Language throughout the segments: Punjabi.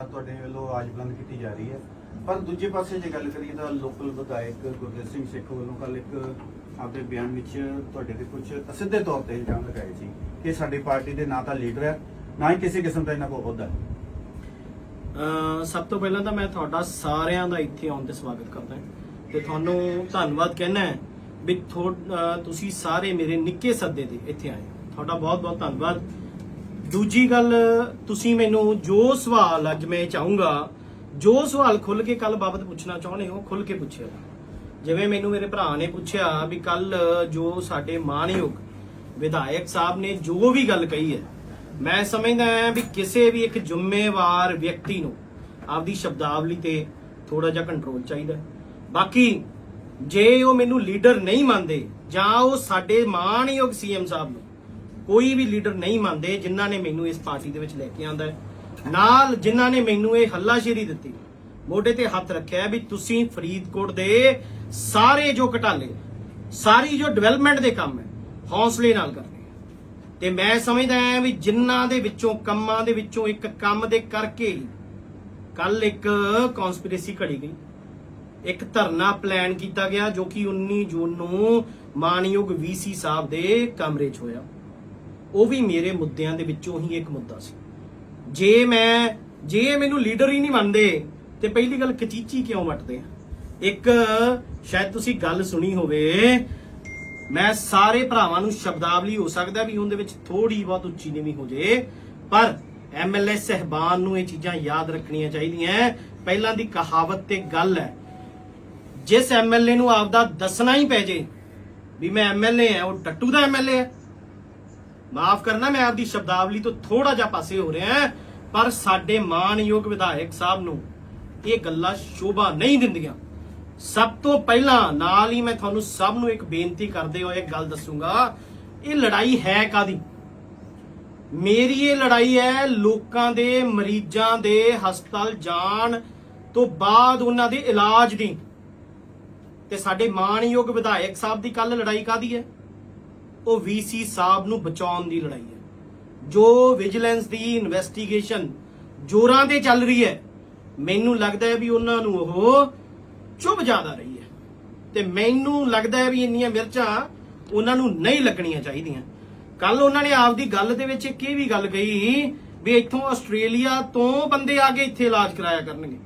ਤੁਹਾਡੇ ਵੱਲੋਂ ਆਜ ਬੁਲੰਦ ਕੀਤੀ ਜਾ ਰਹੀ ਹੈ। ਪਰ ਦੂਜੇ ਪਾਸੇ ਜੇ ਗੱਲ ਕਰੀਏ ਤਾਂ ਲੋਕਲ ਵਿਧਾਇਕ ਗੁਰਦੇਵ ਸਿੰਘ ਸਿੱਖ ਵੱਲੋਂ ਕੱਲ ਇੱਕ ਆਪਦੇ ਬਿਆਨ ਵਿੱਚ ਤੁਹਾਡੇ ਤੇ ਕੁਝ ਅਸਿੱਧੇ ਤੌਰ ਤੇ ਇਲਜ਼ਾਮ ਲਗਾਏ ਸੀ ਕਿ ਸਾਡੀ ਪਾਰਟੀ ਦੇ ਨਾ ਤਾਂ ਲੀਡਰ ਹੈ, ਨਾ ਹੀ ਕਿਸੇ ਕਿਸਮ ਦਾ ਇਹਨਾਂ ਕੋਲ ਅਹੁਦਾ ਹੈ। ਸਭ ਤੋਂ ਪਹਿਲਾਂ ਤਾਂ ਮੈਂ ਤੁਹਾਡਾ ਸਾਰਿਆਂ ਦਾ ਇੱਥੇ ਆਉਣ ਤੇ ਸਵਾਗਤ ਕਰਦਾ ਹਾਂ ਤੇ ਤੁਹਾਨੂੰ ਧੰਨਵਾਦ ਕਹਿਣਾ ਹੈ ਵੀ ਥੋ- ਤੁਸੀਂ ਸਾਰੇ ਮੇਰੇ ਨਿੱਕੇ ਸੱਦੇ ਤੇ ਇੱਥੇ ਆਏ ਤੁਹਾਡਾ ਬਹੁਤ ਬਹੁਤ ਧੰਨਵਾਦ। ਦੂਜੀ ਗੱਲ, ਤੁਸੀਂ ਮੈਨੂੰ ਜੋ ਸਵਾਲ ਅੱਜ ਮੈਂ ਚਾਹੂੰਗਾ, ਜੋ ਸਵਾਲ ਖੁੱਲ ਕੇ ਕੱਲ ਬਾਬਤ ਪੁੱਛਣਾ ਚਾਹੁੰਦੇ ਹੋ ਖੁੱਲ ਕੇ ਪੁੱਛਿਓ। ਜਿਵੇਂ ਮੈਨੂੰ ਮੇਰੇ ਭਰਾ ਨੇ ਪੁੱਛਿਆ ਵੀ ਕੱਲ ਜੋ ਸਾਡੇ ਮਾਣਯੋਗ ਵਿਧਾਇਕ ਸਾਹਿਬ ਨੇ ਜੋ ਵੀ ਗੱਲ ਕਹੀ ਹੈ, ਮੈਂ ਸਮਝਦਾ ਹਾਂ ਵੀ ਕਿਸੇ ਵੀ ਇੱਕ ਜ਼ਿੰਮੇਵਾਰ ਵਿਅਕਤੀ ਨੂੰ ਆਪਦੀ ਸ਼ਬਦਾਵਲੀ ਤੇ ਥੋੜਾ ਜਿਹਾ ਕੰਟਰੋਲ ਚਾਹੀਦਾ ਬਾਕੀ, ਜੇ ਉਹ ਮੈਨੂੰ ਲੀਡਰ ਨਹੀਂ ਮੰਨਦੇ ਜਾਂ ਉਹ ਸਾਡੇ ਮਾਣਯੋਗ ਸੀਐਮ ਸਾਹਿਬ ਨੂੰ ਕੋਈ ਵੀ ਲੀਡਰ ਨਹੀਂ ਮੰਨਦੇ ਜਿਨ੍ਹਾਂ ਨੇ ਮੈਨੂੰ ਇਸ ਪਾਰਟੀ ਦੇ ਵਿੱਚ ਲੈ ਕੇ ਆਂਦਾ ਨਾਲ ਜਿਨ੍ਹਾਂ ਨੇ ਮੈਨੂੰ ਇਹ ਹੱਲਾਸ਼ੇਰੀ ਦਿੱਤੀ, ਮੋਢੇ ਤੇ ਹੱਥ ਰੱਖਿਆ ਵੀ ਤੁਸੀਂ ਫਰੀਦਕੋਟ ਦੇ ਸਾਰੇ ਜੋ ਘਟਾਲੇ, ਸਾਰੀ ਜੋ ਡਿਵੈਲਪਮੈਂਟ ਦੇ ਕੰਮ ਹੈ, ਹੌਸਲੇ ਨਾਲ ਕਰਨੇ ਤੇ ਮੈਂ ਸਮਝਦਾ ਹਾਂ ਵੀ ਜਿਨ੍ਹਾਂ ਦੇ ਵਿੱਚੋਂ, ਕੰਮਾਂ ਦੇ ਵਿੱਚੋਂ ਇੱਕ ਕੰਮ ਦੇ ਕਰਕੇ ਕੱਲ ਇੱਕ ਕਨਸਪੀਰੇਸੀ ਘੜੀ ਗਈ। ਇੱਕ ਧਰਨਾ ਪਲਾਨ ਕੀਤਾ ਗਿਆ ਜੋ ਕਿ 19 ਜੂਨ ਨੂੰ ਮਾਨਯੋਗ ਵੀਸੀ ਸਾਹਿਬ ਦੇ ਕਮਰੇ 'ਚ ਹੋਇਆ। ਉਹ ਵੀ ਮੇਰੇ ਮੁੱਦਿਆਂ ਦੇ ਵਿੱਚੋਂ ਹੀ ਇੱਕ ਮੁੱਦਾ ਸੀ। ਜੇ ਮੈਂ, ਜੇ ਮੈਨੂੰ ਲੀਡਰ ਹੀ ਨਹੀਂ ਮੰਨਦੇ, ਤੇ ਪਹਿਲੀ ਗੱਲ ਕਚੀਚੀ ਕਿਉਂ ਵੱਟਦੇ ਆ? ਇੱਕ, ਸ਼ਾਇਦ ਤੁਸੀਂ ਗੱਲ ਸੁਣੀ ਹੋਵੇ, ਮੈਂ ਸਾਰੇ ਭਰਾਵਾਂ ਨੂੰ ਸ਼ਬਦਾਵਲੀ ਹੋ ਸਕਦਾ ਵੀ ਉਹਦੇ ਵਿੱਚ ਥੋੜੀ ਬਹੁਤ ਉੱਚੀ ਨੀਵੀਂ ਹੋ ਜੇ, ਪਰ ਐਮਐਲਏ ਸਹਿਬਾਨ ਨੂੰ ਇਹ ਚੀਜ਼ਾਂ ਯਾਦ ਰੱਖਣੀਆਂ ਚਾਹੀਦੀਆਂ ਪਹਿਲਾਂ ਦੀ ਕਹਾਵਤ ਤੇ ਗੱਲ ਹੈ ਜਿਸ ਐਮਐਲਏ ਨੂੰ ਆਪਦਾ ਦੱਸਣਾ ਹੀ ਪੈ ਜੇ ਵੀ ਮੈਂ ਐਮਐਲਏ ਹਾਂ ਉਹ ਟੱਟੂ ਦਾ ਐਮਐਲਏ ਹੈ ਮਾਫ ਕਰਨਾ, ਮੈਂ ਆਪਦੀ ਸ਼ਬਦਾਵਲੀ ਤੋਂ ਥੋੜਾ ਜਿਹਾ ਪਾਸੇ ਹੋ ਰਿਹਾ ਪਰ ਸਾਡੇ ਮਾਨਯੋਗ ਵਿਧਾਇਕ ਸਾਹਿਬ ਨੂੰ ਇਹ ਗੱਲਾਂ ਸ਼ੋਭਾ ਨਹੀਂ ਦਿੰਦੀਆਂ। ਸਭ ਤੋਂ ਪਹਿਲਾਂ ਨਾਲ ਹੀ ਮੈਂ ਤੁਹਾਨੂੰ ਸਭ ਨੂੰ ਇੱਕ ਬੇਨਤੀ ਕਰਦੇ ਹੋਏ ਇੱਕ ਗੱਲ ਦੱਸੂਗਾ, ਇਹ ਲੜਾਈ ਹੈ ਕਾਦੀ ਮੇਰੀ ਇਹ ਲੜਾਈ ਹੈ ਲੋਕਾਂ ਦੇ, ਮਰੀਜ਼ਾਂ ਦੇ ਹਸਪਤਾਲ ਜਾਣ ਤੋਂ ਬਾਅਦ ਉਹਨਾਂ ਦੇ ਇਲਾਜ ਦੀ। ਤੇ ਸਾਡੇ ਮਾਨਯੋਗ ਵਿਧਾਇਕ ਸਾਹਿਬ ਦੀ ਕੱਲ ਲੜਾਈ ਕਾਦੀ ਹੈ? ਉਹ ਵੀਸੀ ਸਾਹਿਬ ਨੂੰ ਬਚਾਉਣ ਦੀ ਲੜਾਈ ਹੈ। ਜੋ ਵਿਜੀਲੈਂਸ ਦੀ ਇਨਵੈਸਟੀਗੇਸ਼ਨ ਜੋਰਾਂ ਤੇ ਚੱਲ ਰਹੀ ਹੈ, ਮੈਨੂੰ ਲੱਗਦਾ ਹੈ ਵੀ ਉਹਨਾਂ ਨੂੰ ਉਹ ਚੁੱਪ ਜ਼ਿਆਦਾ ਰਹੀ ਹੈ। ਤੇ ਮੈਨੂੰ ਲੱਗਦਾ ਹੈ ਵੀ ਇੰਨੀਆਂ ਮਿਰਚਾਂ ਉਹਨਾਂ ਨੂੰ ਨਹੀਂ ਲੱਗਣੀਆਂ ਚਾਹੀਦੀਆਂ। ਕੱਲ ਉਹਨਾਂ ਨੇ ਆਪਦੀ ਗੱਲ ਦੇ ਵਿੱਚ ਇੱਕ ਇਹ ਵੀ ਗੱਲ ਕਹੀ ਵੀ ਇੱਥੋਂ ਆਸਟ੍ਰੇਲੀਆ ਤੋਂ ਬੰਦੇ ਆ ਕੇ ਇੱਥੇ ਇਲਾਜ ਕਰਾਇਆ ਕਰਨਗੇ।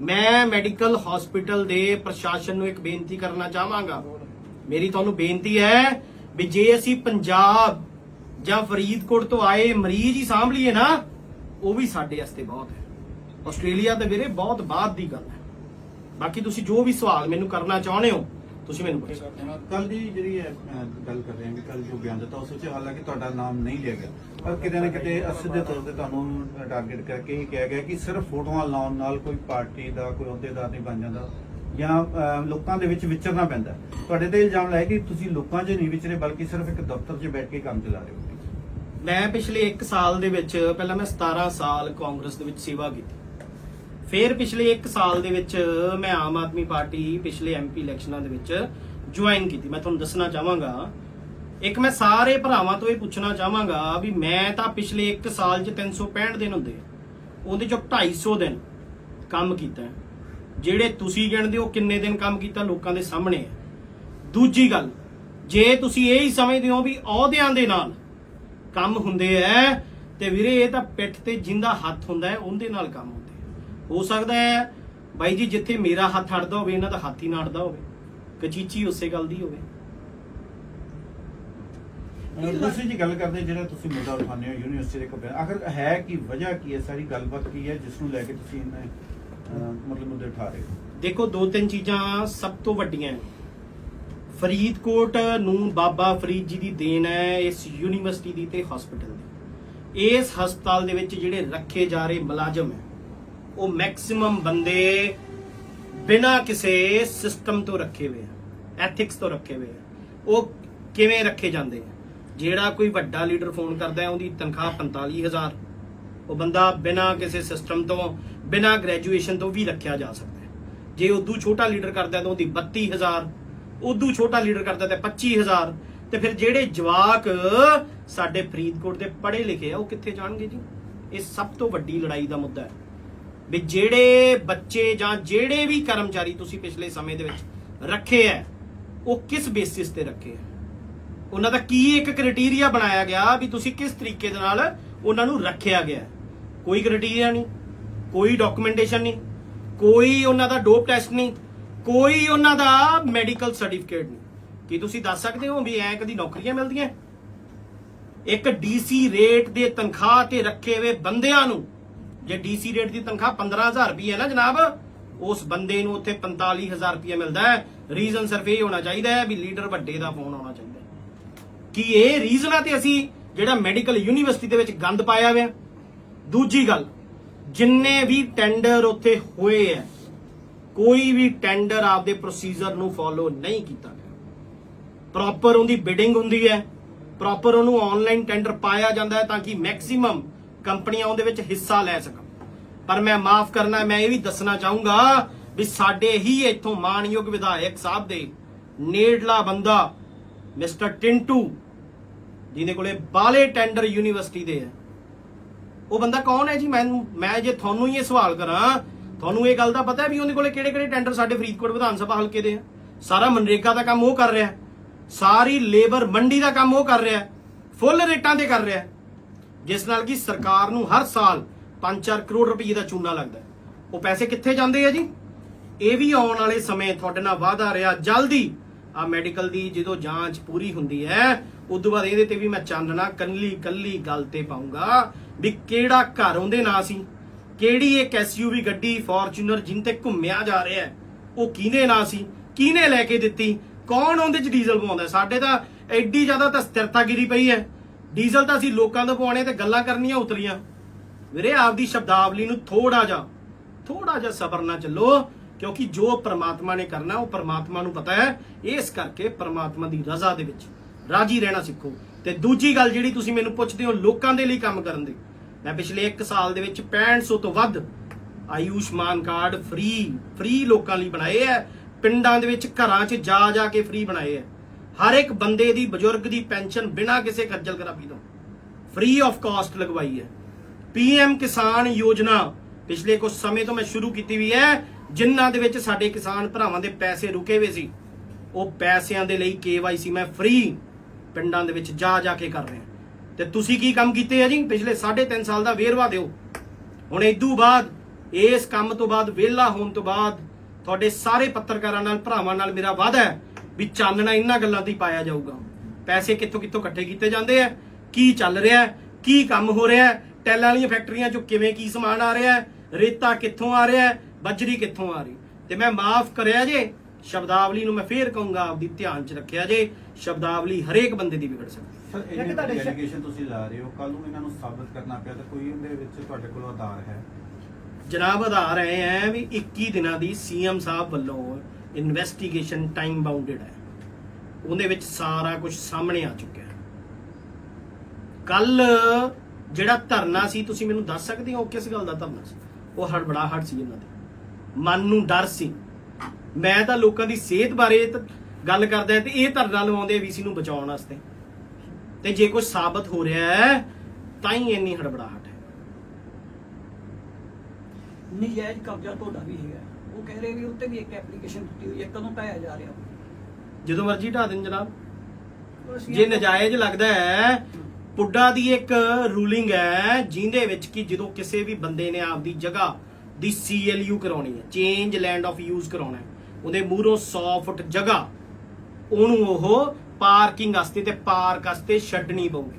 ਮੈਂ ਮੈਡੀਕਲ ਹਸਪੀਟਲ ਦੇ ਪ੍ਰਸ਼ਾਸਨ ਨੂੰ ਇੱਕ ਬੇਨਤੀ ਕਰਨਾ ਚਾਹਾਂਗਾ। ਮੇਰੀ ਤੁਹਾਨੂੰ ਬੇਨਤੀ ਹੈ ਵੀ ਜੇ ਅਸੀਂ ਪੰਜਾਬ ਜਾਂ ਫਰੀਦਕੋਟ ਤੋਂ ਆਏ ਮਰੀਜ਼ ਹੀ ਸਾਂਭ ਲਈਏ ਨਾ ਉਹ ਵੀ ਸਾਡੇ ਵਾਸਤੇ ਬਹੁਤ ਹੈ। ਆਸਟ੍ਰੇਲੀਆ ਤੇ ਵੀਰੇ ਬਹੁਤ ਬਾਅਦ ਦੀ ਗੱਲ ਹੈ। ਬਾਕੀ ਤੁਸੀਂ ਜੋ ਵੀ ਸਵਾਲ ਮੈਨੂੰ ਕਰਨਾ ਚਾਹੁੰਦੇ ਹੋ ਤੁਸੀਂ ਮੈਨੂੰ ਪੁੱਛੋ। ਕੱਲ ਦੀ ਜਿਹੜੀ ਹੈ, ਗੱਲ ਕਰ ਰਹੇ ਹਾਂ ਵੀ ਕੱਲ ਜੋ ਬਿਆਨ ਦਿੱਤਾ ਉਸ ਵਿੱਚ ਹਾਲਾਂਕਿ ਤੁਹਾਡਾ ਨਾਮ ਨਹੀਂ ਲਿਆ ਗਿਆ। ਪਰ ਕਿਤੇ ਨਾ ਕਿਤੇ ਅਸਿੱਧੇ ਤੌਰ ਤੇ ਤੁਹਾਨੂੰ ਟਾਰਗੇਟ ਕਰਕੇ ਹੀ ਕਿਹਾ ਗਿਆ ਕਿ ਸਿਰਫ ਫੋਟੋਆਂ ਲਾਉਣ ਨਾਲ ਕੋਈ ਪਾਰਟੀ ਦਾ ਕੋਈ ਅਹੁਦੇਦਾਰ ਨਹੀਂ ਬਣ ਜਾਂਦਾ। ਜਾਂ ਲੋਕਾਂ ਦੇ ਵਿੱਚ ਵਿਚਰਨਾ ਪੈਂਦਾ। ਤੁਹਾਡੇ ਤੇ ਇਲਜ਼ਾਮ ਲਾਇਆ ਕਿ ਤੁਸੀਂ ਲੋਕਾਂ 'ਚ ਨਹੀਂ ਵਿਚਰੇ, ਬਲਕਿ ਸਿਰਫ ਇੱਕ ਦਫ਼ਤਰ 'ਚ ਬੈਠ ਕੇ ਕੰਮ ਚਲਾ ਰਹੇ ਹੋ। ਮੈਂ ਪਿਛਲੇ 1 ਸਾਲ ਦੇ ਵਿੱਚ, ਪਹਿਲਾਂ ਮੈਂ 17 ਸਾਲ ਕਾਂਗਰਸ ਦੇ ਵਿੱਚ ਸੇਵਾ ਕੀਤੀ। ਫਿਰ ਪਿਛਲੇ 1 ਸਾਲ ਦੇ ਵਿੱਚ ਮੈਂ ਆਮ ਆਦਮੀ ਪਾਰਟੀ ਪਿਛਲੇ ਐਮਪੀ ਇਲੈਕਸ਼ਨਾਂ ਦੇ ਵਿੱਚ ਜੁਆਇਨ ਕੀਤੀ। ਮੈਂ ਤੁਹਾਨੂੰ ਦੱਸਣਾ ਚਾਹਾਂਗਾ, ਇੱਕ ਮੈਂ ਸਾਰੇ ਭਰਾਵਾਂ ਤੋਂ ਇਹ ਪੁੱਛਣਾ ਚਾਹਾਂਗਾ ਵੀ ਮੈਂ ਤਾਂ ਪਿਛਲੇ 1 ਸਾਲ 'ਚ 365 ਦਿਨ ਹੁੰਦੇ ਆ, ਉਹਦੇ ਚੋਂ 250 ਦਿਨ ਕੰਮ ਕੀਤਾ। ਹੈ। ਜਿਹੜੇ ਤੁਸੀਂ ਗਿਣਦੇ ਹੋ ਕਿੰਨੇ ਦਿਨ ਕੰਮ ਕੀਤਾ ਲੋਕਾਂ ਦੇ ਸਾਹਮਣੇ ਹੈ। ਦੂਜੀ ਗੱਲ, ਜੇ ਤੁਸੀਂ ਇਹ ਹੀ ਸਮਝਦੇ ਹੋ ਵੀ ਅਹੁਦਿਆਂ ਦੇ ਨਾਲ ਕੰਮ ਹੁੰਦੇ ਐ ਤੇ ਵੀਰੇ ਇਹ ਤਾਂ ਪਿੱਠ ਤੇ ਜਿੰਦਾ ਹੱਥ ਹੁੰਦਾ ਹੈ, ਉਹਦੇ ਨਾਲ ਕੰਮ ਹੁੰਦੇ ਹੋ। ਸਕਦਾ ਹੈ, ਬਾਈ ਜੀ, ਜਿੱਥੇ ਮੇਰਾ ਹੱਥ ਅੜਦਾ ਹੋਵੇ, ਇਹਨਾਂ ਦਾ ਹੱਥ ਹੀ ਨਾ ਅੜਦਾ ਹੋਵੇ। ਕਚੀਚੀ ਉਸੇ ਗੱਲ ਦੀ ਹੋਵੇ। ਦੂਸਰੀ ਜੀ ਗੱਲ ਕਰਦੇ ਜਿਹੜਾ ਤੁਸੀਂ ਮੁੱਦਾ ਉਠਾਉਂਦੇ ਹੋ, ਯੂਨੀਵਰਸਿਟੀ ਦੇ ਕੋਲ ਆਖਰ ਹੈ ਕੀ, ਵਜ੍ਹਾ ਕੀ ਹੈ? ਸਾਰੀ ਗੱਲਬਾਤ ਕੀ ਹੈ, ਜਿਸ ਨੂੰ ਲੈ ਕੇ ਤੁਸੀਂ ਇਹਨਾਂ ਮਤਲਬ ਮੁੱਦੇ ਉਠਾ ਰਹੇ ਦੇਖੋ, ਦੋ ਤਿੰਨ ਚੀਜ਼ਾਂ ਸਭ ਤੋਂ ਵੱਡੀਆਂ ਹੈ। ਫਰੀਦਕੋਟ ਨੂੰ ਬਾਬਾ ਫਰੀਦ ਜੀ ਦੀ ਦੇਣ ਹੈ ਇਸ ਯੂਨੀਵਰਸਿਟੀ ਦੀ ਤੇ ਹਸਪੀਟਲ ਦੀ। ਇਸ ਹਸਪਤਾਲ ਦੇ ਵਿੱਚ ਜਿਹੜੇ ਰੱਖੇ ਜਾ ਰਹੇ ਮੁਲਾਜ਼ਮ ਹੈ, ਉਹ ਮੈਕਸਿਮਮ ਬੰਦੇ ਬਿਨਾ ਕਿਸੇ ਸਿਸਟਮ ਤੋਂ ਰੱਖੇ ਹੋਏ ਆ ਐਥਿਕਸ ਤੋਂ ਰੱਖੇ ਹੋਏ ਆ। ਉਹ ਕਿਵੇਂ ਰੱਖੇ ਜਾਂਦੇ ਆ? ਜਿਹੜਾ ਕੋਈ ਵੱਡਾ ਲੀਡਰ ਫੋਨ ਕਰਦਾ ਹੈ, ਉਹਦੀ ਤਨਖਾਹ 45000 ਉਹ ਬੰਦਾ ਬਿਨਾਂ ਕਿਸੇ ਸਿਸਟਮ ਤੋਂ ਬਿਨਾਂ ਗ੍ਰੈਜੂਏਸ਼ਨ ਤੋਂ ਵੀ ਰੱਖਿਆ ਜਾ ਸਕਦਾ ਹੈ। ਜੇ ਉਦੋਂ ਛੋਟਾ ਲੀਡਰ ਕਰਦਾ ਤਾਂ ਉਹਦੀ 32000 ਉਦੋਂ ਛੋਟਾ ਲੀਡਰ ਕਰਦਾ ਤਾਂ 25000 ਤੇ ਫਿਰ ਜਿਹੜੇ ਜਵਾਕ ਸਾਡੇ ਫਰੀਦਕੋਟ ਦੇ ਪੜ੍ਹੇ ਲਿਖੇ ਆ, ਉਹ ਕਿੱਥੇ ਜਾਣਗੇ ਜੀ? ਇਹ ਸਭ ਤੋਂ ਵੱਡੀ ਲੜਾਈ ਦਾ ਮੁੱਦਾ ਹੈ। ਵੀ ਜਿਹੜੇ ਬੱਚੇ ਜਾਂ ਜਿਹੜੇ ਵੀ ਕਰਮਚਾਰੀ ਤੁਸੀਂ ਪਿਛਲੇ ਸਮੇਂ ਦੇ ਵਿੱਚ ਰੱਖੇ ਐ ਉਹ ਕਿਸ ਬੇਸਿਸ ਤੇ ਰੱਖੇ ਐ ਉਹਨਾਂ ਦਾ ਕੀ ਇੱਕ ਕ੍ਰਾਈਟੇਰੀਆ ਬਣਾਇਆ ਗਿਆ ਵੀ ਤੁਸੀਂ ਕਿਸ ਤਰੀਕੇ ਦੇ ਨਾਲ ਉਹਨਾਂ ਨੂੰ ਰੱਖਿਆ ਗਿਆ ਕੋਈ ਕ੍ਰਾਈਟੇਰੀਆ ਨਹੀਂ। ਕੋਈ ਡਾਕੂਮੈਂਟੇਸ਼ਨ ਨਹੀਂ, ਕੋਈ ਉਹਨਾਂ ਦਾ ਡੋਪ ਟੈਸਟ ਨਹੀਂ, ਕੋਈ ਉਹਨਾਂ ਦਾ ਮੈਡੀਕਲ ਸਰਟੀਫਿਕੇਟ ਨਹੀਂ। ਕੀ ਤੁਸੀਂ ਦੱਸ ਸਕਦੇ ਹੋ ਵੀ ਐ ਕਦੀ ਨੌਕਰੀਆਂ ਮਿਲਦੀਆਂ? ਇੱਕ ਡੀਸੀ ਰੇਟ ਦੇ ਤਨਖਾਹ ਤੇ ਰੱਖੇ ਹੋਏ ਬੰਦਿਆਂ ਨੂੰ, ਜੇ ਡੀਸੀ ਰੇਟ ਦੀ ਤਨਖਾਹ 15000 ਰੁਪਏ ਹੈ ਨਾ ਜਨਾਬ, ਉਸ ਬੰਦੇ ਨੂੰ ਉੱਥੇ 45000 ਰੁਪਏ ਮਿਲਦਾ ਹੈ। ਰੀਜ਼ਨ ਸਿਰਫ ਇਹ ਹੋਣਾ ਚਾਹੀਦਾ ਹੈ ਵੀ ਲੀਡਰ ਵੱਡੇ ਦਾ ਫੋਨ ਆਉਣਾ ਚਾਹੀਦਾ ਹੈ। ਕਿ ਇਹ ਰੀਜ਼ਨਾਂ ਤੇ ਅਸੀਂ ਜਿਹੜਾ ਮੈਡੀਕਲ ਯੂਨੀਵਰਸਿਟੀ ਦੇ ਵਿੱਚ ਗੰਦ ਪਾਇਆ ਹੋਇਆ? ਦੂਜੀ ਗੱਲ ਜਿੰਨੇ ਵੀ ਟੈਂਡਰ ਉੱਥੇ ਹੋਏ ਹੈ ਕੋਈ ਵੀ ਟੈਂਡਰ ਆਪਦੇ ਪ੍ਰੋਸੀਜਰ ਨੂੰ ਫੋਲੋ ਨਹੀਂ ਕੀਤਾ ਗਿਆ। ਪ੍ਰੋਪਰ ਉਹਦੀ ਬਿਡਿੰਗ ਹੁੰਦੀ ਹੈ ਪ੍ਰੋਪਰ ਉਹਨੂੰ ਆਨਲਾਈਨ ਟੈਂਡਰ ਪਾਇਆ ਜਾਂਦਾ ਹੈ ਤਾਂ ਕਿ ਮੈਕਸਿਮਮ ਕੰਪਨੀਆਂ ਉਹਦੇ ਵਿੱਚ ਹਿੱਸਾ ਲੈ ਸਕਣ। ਪਰ ਮੈਂ ਮਾਫ ਕਰਨਾ, ਮੈਂ ਇਹ ਵੀ ਦੱਸਣਾ ਚਾਹੂੰਗਾ ਵੀ ਸਾਡੇ ਹੀ ਇੱਥੋਂ ਮਾਨਯੋਗ ਵਿਧਾਇਕ ਸਾਹਿਬ ਦੇ ਨੇੜਲਾ ਬੰਦਾ, ਮਿਸਟਰ ਟਿੰਟੂ, ਜਿਹਦੇ ਕੋਲੇ ਬਾਲੇ ਟੈਂਡਰ ਯੂਨੀਵਰਸਿਟੀ ਦੇ ਹੈ। ਉਹ ਬੰਦਾ ਕੌਣ ਹੈ ਜੀ? ਮੈਨੂੰ ਮੈਂ ਜੇ ਤੁਹਾਨੂੰ ਹੀ ਇਹ ਸਵਾਲ ਕਰਾਂ, ਤੁਹਾਨੂੰ ਇਹ ਗੱਲ ਦਾ ਪਤਾ ਹੈ ਵੀ ਉਹਦੇ ਕੋਲੇ ਕਿਹੜੇ ਕਿਹੜੇ ਟੈਂਡਰ ਸਾਡੇ ਫਰੀਦਕੋਟ ਵਿਧਾਨ ਸਭਾ ਹਲਕੇ ਦੇ ਆ? ਸਾਰਾ ਮਨਰੇਗਾ ਦਾ ਕੰਮ ਉਹ ਕਰ ਰਿਹਾ ਹੈ। ਸਾਰੀ ਲੇਬਰ ਮੰਡੀ ਦਾ ਕੰਮ ਉਹ ਕਰ ਰਿਹਾ ਫੁੱਲ ਰੇਟਾਂ ਤੇ ਕਰ ਰਿਹਾ ਜਿਸ ਨਾਲ ਕਿ ਸਰਕਾਰ ਨੂੰ ਹਰ ਸਾਲ 5-4 ਕਰੋੜ ਰੁਪਏ ਦਾ ਚੂਨਾ ਲੱਗਦਾ ਉਹ ਪੈਸੇ ਕਿੱਥੇ ਜਾਂਦੇ ਆ ਜੀ? ਇਹ ਵੀ ਆਉਣ ਵਾਲੇ ਸਮੇਂ ਤੁਹਾਡੇ ਨਾਲ ਵਾਅਦਾ ਰਿਹਾ। ਜਲਦੀ ਆ ਮੈਡੀਕਲ ਦੀ ਜਦੋਂ ਜਾਂਚ ਪੂਰੀ ਹੁੰਦੀ ਹੈ, ਉਦੋਂ ਬਾਅਦ ਇਹਦੇ ਤੇ ਵੀ ਮੈਂ ਚਾਨਣਾ ਕੱਲੀ ਕੱਲੀ ਗੱਲ ਤੇ ਪਾਉਂਗਾ। ਵੀ ਕਿਹੜਾ ਘਰ ਉਹਦੇ ਨਾਂ ਸੀ? ਕਿਹੜੀ ਇੱਕ ਐਸਯੂਵੀ ਗੱਡੀ ਫੋਰਚੂਨਰ ਜਿੰ ਤੇ ਘੁੰਮਿਆ ਜਾ ਰਿਹਾ ਉਹ ਕਿਹਨੇ ਨਾਂ ਸੀ? ਕਿਹਨੇ ਲੈ ਕੇ ਦਿੱਤੀ? ਕੌਣ ਉਹਦੇ ਚ ਡੀਜ਼ਲ ਪਵਾਉਂਦਾ? ਸਾਡੇ ਤਾਂ ਐਡੀ ਜ਼ਿਆਦਾ ਤਾਂ ਸਥਿਰਤਾ ਗਿਰੀ ਪਈ ਹੈ। ਡੀਜ਼ਲ ਤਾਂ ਅਸੀਂ ਲੋਕਾਂ ਤੋਂ ਪਵਾਉਣੇ ਤੇ ਗੱਲਾਂ ਕਰਨੀਆਂ ਉਤਰੀਆਂ ਵੀਰੇ, ਆਪਦੀ ਸ਼ਬਦਾਵਲੀ ਨੂੰ ਥੋੜਾ ਜਿਹਾ ਥੋੜਾ ਜਿਹਾ ਸਬਰ ਨਾਲ ਚੱਲੋ, ਕਿਉਂਕਿ ਜੋ ਪ੍ਰਮਾਤਮਾ ਨੇ ਕਰਨਾ, ਉਹ ਪ੍ਰਮਾਤਮਾ ਨੂੰ ਪਤਾ ਹੈ। ਇਸ ਕਰਕੇ ਪ੍ਰਮਾਤਮਾ ਦੀ ਰਜ਼ਾ ਦੇ ਵਿੱਚ ਰਾਜੀ ਰਹਿਣਾ ਸਿੱਖੋ। ਤੇ ਦੂਜੀ ਗੱਲ ਜਿਹੜੀ ਤੁਸੀਂ ਮੈਨੂੰ ਪੁੱਛਦੇ ਹੋ ਲੋਕਾਂ ਦੇ ਲਈ ਕੰਮ ਕਰਨ ਦੀ ਮੈਂ ਪਿਛਲੇ 1 ਸਾਲ ਦੇ ਵਿੱਚ 6500 ਤੋਂ ਵੱਧ ਆਯੁਸ਼ਮਾਨ ਕਾਰਡ ਫ੍ਰੀ ਫ੍ਰੀ ਲੋਕਾਂ ਲਈ ਬਣਾਏ ਹੈ ਪਿੰਡਾਂ ਦੇ ਵਿੱਚ ਘਰਾਂ 'ਚ ਜਾ ਜਾ ਕੇ ਫ੍ਰੀ ਬਣਾਏ ਹੈ ਹਰ ਇੱਕ ਬੰਦੇ ਦੀ, ਬਜ਼ੁਰਗ ਦੀ ਪੈਨਸ਼ਨ ਬਿਨਾਂ ਕਿਸੇ ਖੱਜਲ ਖਰਾਬੀ ਤੋਂ। ਫ੍ਰੀ ਆਫ ਕਾਸਟ ਲਗਵਾਈ ਹੈ ਪੀਐਮ ਕਿਸਾਨ ਯੋਜਨਾ ਪਿਛਲੇ ਕੁਝ ਸਮੇਂ ਤੋਂ ਮੈਂ ਸ਼ੁਰੂ ਕੀਤੀ ਵੀ ਹੈ ਜਿਨ੍ਹਾਂ ਦੇ ਵਿੱਚ ਸਾਡੇ ਕਿਸਾਨ ਭਰਾਵਾਂ ਦੇ ਪੈਸੇ ਰੁਕੇ ਹੋਏ ਸੀ। ਉਹ ਪੈਸਿਆਂ ਦੇ ਲਈ ਕੇਵਾਈਸੀ ਮੈਂ ਫ੍ਰੀ ਪਿੰਡਾਂ ਦੇ ਵਿੱਚ ਜਾ ਜਾ ਕੇ ਕਰ ਰਿਹਾ। ਤੇ ਤੁਸੀਂ ਕੀ ਕੰਮ ਕੀਤੇ ਆ ਜੀ? ਪਿਛਲੇ 3.5 ਸਾਲ ਦਾ ਵੇਰਵਾ ਦਿਓ। ਹੁਣ ਇਦੋਂ ਬਾਅਦ, ਇਸ ਕੰਮ ਤੋਂ ਬਾਅਦ, ਵਿਹਲਾ ਹੋਣ ਤੋਂ ਬਾਅਦ, ਤੁਹਾਡੇ ਸਾਰੇ ਪੱਤਰਕਾਰਾਂ ਨਾਲ, ਭਰਾਵਾਂ ਨਾਲ ਮੇਰਾ ਵਾਅਦਾ ਹੈ ਵੀ ਚਾਨਣਾ ਇਹਨਾਂ ਗੱਲਾਂ ਤੇ ਪਾਇਆ ਜਾਊਗਾ। ਪੈਸੇ ਕਿੱਥੋਂ ਕਿੱਥੋਂ ਇਕੱਠੇ ਕੀਤੇ ਜਾਂਦੇ ਆ? ਕੀ ਚੱਲ ਰਿਹਾ ਕੀ ਕੰਮ ਹੋ ਰਿਹਾ ਟੈਲਾਂ ਵਾਲੀਆਂ ਫੈਕਟਰੀਆਂ ਚੋਂ ਕਿਵੇਂ ਕੀ ਸਮਾਨ ਆ ਰਿਹਾ ਰੇਤਾ ਕਿੱਥੋਂ ਆ ਰਿਹਾ ਬਜਰੀ ਕਿੱਥੋਂ ਆ ਰਹੀ? ਤੇ ਮੈਂ ਮਾਫ ਕਰਿਆ ਜੇ, ਸ਼ਬਦਾਵਲੀ ਨੂੰ ਮੈਂ ਫੇਰ ਕਹੂੰਗਾ, ਆਪਦੀ ਧਿਆਨ 'ਚ ਰੱਖਿਆ ਜੇ, ਸ਼ਬਦਾਵਲੀ ਹਰੇਕ ਬੰਦੇ ਦੀ ਵਿਗੜ ਸਕਦੀ ਸਰ ਇੱਕ ਇਹ ਤੁਹਾਡੇ ਸ਼ਾ- ਡੈਲੀਗੇਸ਼ਨ ਤੁਸੀਂ ਲਾ ਰਹੇ ਹੋ ਕੱਲ ਨੂੰ ਇਹਨਾਂ ਨੂੰ ਸਾਬਤ ਕਰਨਾ ਪਿਆ ਤਾਂ ਕੋਈ ਉਹਦੇ ਵਿੱਚ ਤੁਹਾਡੇ ਕੋਲ ਆਧਾਰ ਹੈ? ਜਨਾਬ ਆਧਾਰ ਆਏ ਹੈ ਵੀ 21 ਦਿਨਾਂ ਦੀ ਸੀਐਮ ਸਾਹਿਬ ਵੱਲੋਂ ਇਨਵੈਸਟੀਗੇਸ਼ਨ ਟਾਈਮ ਬਾਉਂਡਡ ਹੈ। ਉਹਦੇ ਵਿੱਚ ਸਾਰਾ ਕੁਝ ਸਾਹਮਣੇ ਆ ਚੁੱਕਿਆ ਹੈ। ਕੱਲ ਜਿਹੜਾ ਧਰਨਾ ਸੀ ਤੁਸੀਂ ਮੈਨੂੰ ਦੱਸ ਸਕਦੇ ਹੋ ਕਿਸ ਗੱਲ ਦਾ ਧਰਨਾ ਸੀ? ਉਹ ਹੜਬੜਾਹਟ ਸੀ ਇਹਨਾਂ ਦੇ। ਮਨ ਨੂੰ ਡਰ ਸੀ। ਮੈਂ ਤਾਂ ਲੋਕਾਂ ਦੀ ਸਿਹਤ ਬਾਰੇ ਤਾਂ ਗੱਲ ਕਰਦਾ ਤੇ ਇਹ ਧਰਨਾ ਲਵਾਉਂਦੇ ਵੀਸੀ ਨੂੰ ਬਚਾਉਣ ਵਾਸਤੇ। ਤੇ ਜੇ ਕੁਝ ਸਾਬਤ ਹੋ ਰਿਹਾ ਹੈ ਤਾਂ ਹੀ ਇੰਨੀ ਹੜਬੜਾਹਟ ਹੈ। ਨਜਾਇਜ਼ ਕਬਜ਼ਾ ਤੁਹਾਡਾ ਵੀ ਹੈਗਾ। ਉਹ ਕਹਿ ਰਹੇ ਵੀ ਉੱਤੇ ਵੀ ਇੱਕ ਐਪਲੀਕੇਸ਼ਨ ਦਿੱਤੀ ਹੋਈ ਹੈ ਕਦੋਂ ਢਾਇਆ ਜਾ ਰਿਹਾ। ਜਦੋਂ ਮਰਜ਼ੀ ਢਾ ਦੇਣ ਜਨਾਬ। ਜੇ ਨਜਾਇਜ਼ ਲੱਗਦਾ ਹੈ ਪੁੱਡਾ ਦੀ ਇੱਕ ਰੂਲਿੰਗ ਹੈ ਜਿੰਦੇ ਵਿੱਚ ਕਿ ਜਦੋਂ ਕਿਸੇ ਵੀ ਬੰਦੇ ਨੇ ਆਪਦੀ ਜਗ੍ਹਾ ਦੀ ਸੀਐਲਯੂ ਕਰਾਉਣੀ ਹੈ ਚੇਂਜ ਲੈਂਡ ਆਫ ਯੂਜ਼ ਕਰਾਉਣਾ ਹੈ ਉਹਦੇ ਮੂਹਰੋਂ 100 ਫੁੱਟ ਜਗ੍ਹਾ ਉਹਨੂੰ ਉਹ ਪਾਰਕਿੰਗ ਵਾਸਤੇ ਤੇ ਪਾਰਕ ਵਾਸਤੇ ਛੱਡਣੀ ਪਊਗੀ।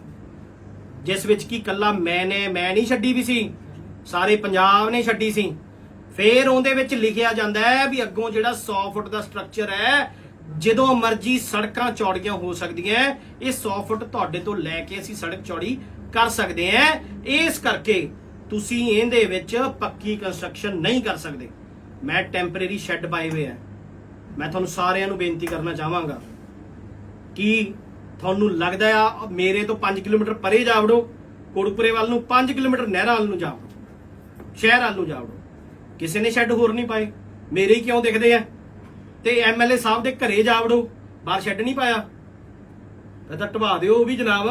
ਜਿਸ ਵਿੱਚ ਕੀ ਕੱਲਾ ਮੈਂ ਨੇ ਮੈਂ ਨਹੀਂ ਛੱਡੀ ਵੀ ਸੀ, ਸਾਰੇ ਪੰਜਾਬ ਨੇ ਛੱਡੀ ਸੀ। ਫੇਰ ਉਹਦੇ ਵਿੱਚ ਲਿਖਿਆ ਜਾਂਦਾ ਹੈ ਵੀ ਅੱਗੋਂ ਜਿਹੜਾ 100 ਫੁੱਟ ਦਾ ਸਟਰਕਚਰ ਹੈ, ਜਦੋਂ ਮਰਜ਼ੀ ਸੜਕਾਂ ਚੌੜੀਆਂ ਹੋ ਸਕਦੀਆਂ ਇਹ 100 ਫੁੱਟ ਤੁਹਾਡੇ ਤੋਂ ਲੈ ਕੇ ਅਸੀਂ ਸੜਕ ਚੌੜੀ ਕਰ ਸਕਦੇ ਹਾਂ। ਇਸ ਕਰਕੇ ਤੁਸੀਂ ਇਹਦੇ ਵਿੱਚ ਪੱਕੀ ਕੰਸਟਰਕਸ਼ਨ ਨਹੀਂ ਕਰ ਸਕਦੇ। ਮੈਂ ਟੈਂਪਰੇਰੀ ਸ਼ੈੱਡ ਪਾਏ ਹੋਏ ਆ ਮੈਂ ਤੁਹਾਨੂੰ ਸਾਰਿਆਂ ਨੂੰ ਬੇਨਤੀ ਕਰਨਾ ਚਾਹਾਂਗਾ। ਕਿ ਤੁਹਾਨੂੰ ਲੱਗਦਾ ਆ ਮੇਰੇ ਤੋਂ 5 ਕਿਲੋਮੀਟਰ ਪਰੇ ਜਾ ਵੜੋ ਕੋੜਪੁਰੇ ਵੱਲ ਨੂੰ 5 ਕਿਲੋਮੀਟਰ ਨਹਿਰਾਂ ਵੱਲ ਨੂੰ ਜਾ ਵੜੋ ਸ਼ਹਿਰ ਵੱਲ ਨੂੰ ਜਾ ਵੜੋ ਕਿਸੇ ਨੇ ਸ਼ੈੱਡ ਹੋਰ ਨਹੀਂ ਪਾਏ ਮੇਰੇ ਹੀ ਕਿਉਂ ਦਿਖਦੇ ਆ? ਤੇ ਐਮਐਲਏ ਸਾਹਿਬ ਦੇ ਘਰੇ ਜਾ ਵੜੋ ਬਾਹਰ ਸ਼ੈੱਡ ਨਹੀਂ ਪਾਇਆ। ਤਾਂ ਤਾਂ ਢਵਾ ਦਿਓ ਉਹ ਵੀ ਜਨਾਬ।